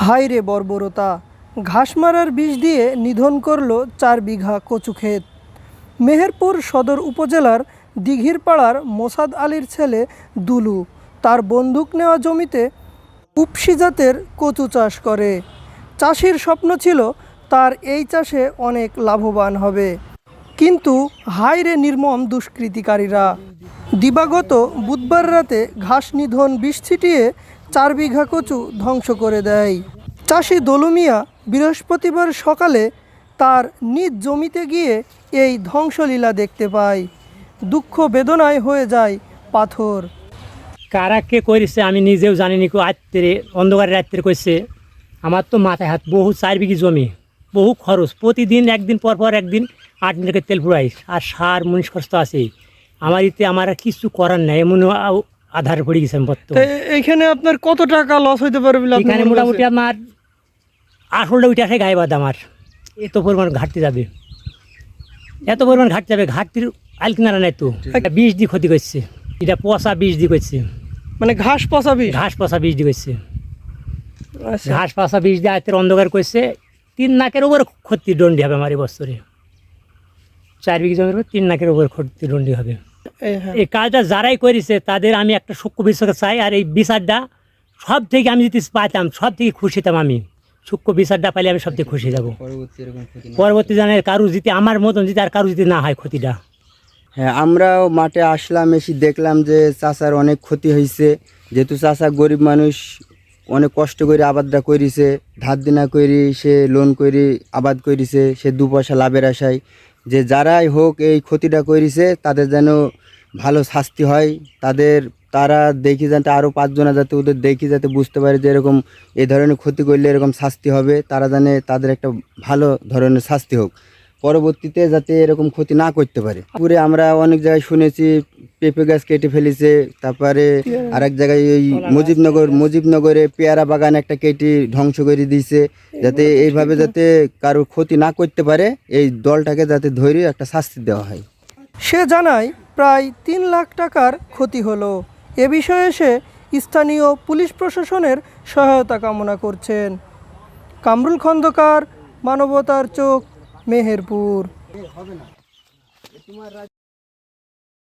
High রে বর্বরতা। ঘাস মারার বিষ দিয়ে নিধন করল চার বিঘা কচু ক্ষেত। মেহেরপুর সদর উপজেলার দিঘির পাড়ার মোসাদ আলীর ছেলে দুলু তার বন্দুক নেওয়া জমিতে উপসি জাতের কচু চাষ করে। চাষির স্বপ্ন ছিল তার এই চাষে অনেক লাভবান হবে। কিন্তু হাইরে নির্মম দুষ্কৃতিকারীরা। দিবাগত বুধবার রাতে ঘাস নিধন বিষ ছিটিয়ে চার বিঘা কচু ধ্বংস করে দেয়। চাষি দলুমিয়া বৃহস্পতিবার সকালে তার নিজ জমিতে গিয়ে এই ধ্বংসলীলা দেখতে পায়। দুঃখ বেদনায় হয়ে যায় পাথর। কারা কে করেছে আমি নিজেও জানিনি কেউ আত্মীয় অন্ধকারের আত্মীয় করছে আমার তো মাথায় হাত, বহু চার বিঘি জমি, বহু খরচ। প্রতিদিন একদিন পর পর একদিন আট মিনিটের তেল পুরাইস আর সার মুনিশ খরচ তো আছেই। আমার ইতে আমার কিছু করার নাই এমন আধার পড়ে গেছে আমি বর্তমানে। এ- এইখানে আপনার কত টাকা লস হইতে পারে বলে এখানে মোটামুটি? আমার আসলটা উঠে আসে গায়ে বাদ আমার। এত পরিমাণ ঘাটতি যাবে। এত পরিমাণ ঘাটতি যাবে ঘাটতির আল কিনারা নাই তো। এটা বিষ দিয়ে ক্ষতি করছে। এটা পচা বিষ দিয়ে করছে। মানে ঘাস পচা বিষ? ঘাস পচা বিষ দিয়ে করছে। আচ্ছা। ঘাস পাশা বিষ দিয়ে আয়তের অন্ধকার করছে। তিন নাকের উপর ক্ষতি দণ্ডি হবে আমার এই বছরে। চার বিঘি জমির উপর তিন নাকের উপর ক্ষতি দণ্ডি হবে। এই হ্যাঁ। কাজটা যারাই করেছে তাদের আমি একটা সূক্ষ্ম বিচার চাই আর এই বিচারটা সব থেকে আমি যদি পাইতাম সব থেকে খুশি হতাম আমি। সূক্ষ্ম বিচারটা পাইলে আমি সব থেকে খুশি যাব। পরবর্তী জানে কারু যদি আমার মতন যদি আর কারু যদি না হয় ক্ষতিটা। হ্যাঁ আমরাও মাঠে আসলাম এসে দেখলাম যে চাষার অনেক ক্ষতি হয়েছে যেহেতু চাষা গরিব মানুষ অনেক কষ্ট করে আবাদটা করিছে ধার দিনা করি সে লোন করি আবাদ করিছে সে দু পয়সা লাভের আশায়। যে যারাই হোক এই ক্ষতিটা করিছে তাদের যেন ভালো শাস্তি হয়, তাদের, তারা দেখি যাতে আরও পাঁচজনা যাতে ওদের দেখি যাতে বুঝতে পারে যে এরকম এই ধরনের ক্ষতি করলে এরকম শাস্তি হবে, তারা জানে তাদের একটা ভালো ধরনের শাস্তি হোক। পরবর্তীতে যাতে এরকম ক্ষতি না করতে পারে। পুরে আমরা অনেক জায়গায় শুনেছি, পেঁপে গাছ কেটে ফেলেছে, তারপরে আরেক জায়গায় এই মুজিবনগর, মুজিবনগরে পেয়ারা বাগান একটা কেটে ধ্বংস করে দিয়েছে, যাতে এইভাবে যাতে কারোর ক্ষতি না করতে পারে, এই দলটাকে যাতে ধরে একটা শাস্তি দেওয়া হয়। সে জানায়, প্রায় তিন লাখ টাকার ক্ষতি হলো। এ বিষয়ে সে স্থানীয় পুলিশ প্রশাসনের সহায়তা কামনা করছেন। কামরুল খন্দকার, মানবতার চোখ, মেহেরপুর।